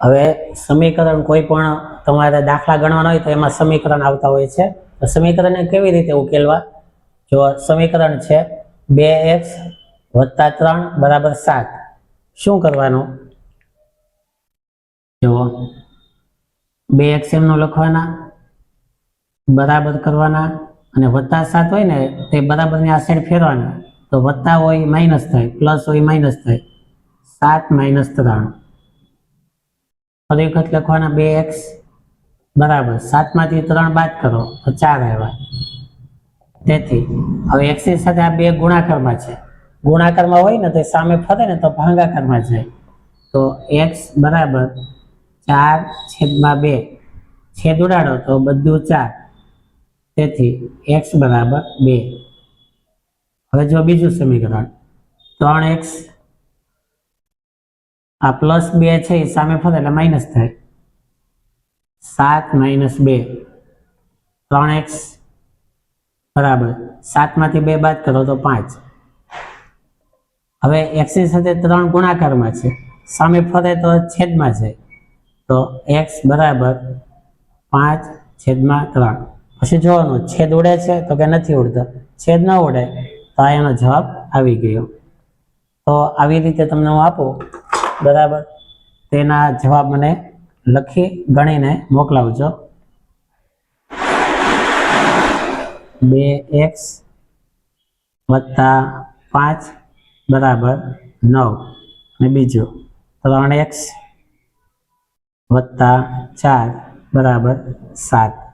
હવે સમીકરણ કોઈ પણ તમારે દાખલા ગણવાના હોય તો એમાં સમીકરણ આવતા હોય છે. તો સમીકરણને કેવી રીતે ઉકેલવા? જો સમીકરણ છે બે એક્સ વત્તા ત્રણ બરાબર સાત. શું કરવાનું? જો બે એક્સ એમનું લખવાના, બરાબર કરવાના અને વત્તા સાત હોય ને તે બરાબરની આ સાઈડ ફેરવાના. તો વત્તા હોય માઇનસ થાય, પ્લસ હોય માઇનસ થાય, સાત માઇનસ ત્રણ. ફરી વખત લખવાના બે એક્સ બરાબર. સાતમાંથી ત્રણ બાદ કરો, તો ચાર આવ્યા. તેથી, હવે એક્સ સાથે આ બે ગુણાકારમાં છે. ગુણાકારમાં હોય ને તો સામે ફરે ને તો ભાંગાકારમાં જાય. તો એક્સ બરાબર ચાર છેદમાં બે. છેદ ઉડાડો તો બધું ચાર. તેથી એક્સ બરાબર બે. હવે જો બીજું સમીકરણ, ત્રણ એક્સ આ પ્લસ બે છે એ સામે ફરે એટલે માઇનસ થાય. સાત માઇનસ બે. ત્રણ એક્સ બરાબર. સાતમાંથી બે બાદ કરો તો પાંચ. હવે એક્સની સાથે ત્રણ ગુણાકારમાં છે. સામે ફરે તો છેદમાં છે. તો એક્સ બરાબર પાંચ છેદમાં ત્રણ. પછી જોવાનું છેદ ઉડે છે તો કે નથી ઉડતો. છેદ ન ઉડે તો આ એનો જવાબ આવી ગયો. તો આવી રીતે તમને હું આપું. બરાબર? તેના જવાબ મને લખી, ગણીને મોકલાવજો. બે એક્સ વત્તા પાંચ બરાબર નવ. અને બીજું ત્રણ એક્સ વત્તા ચાર બરાબર સાત.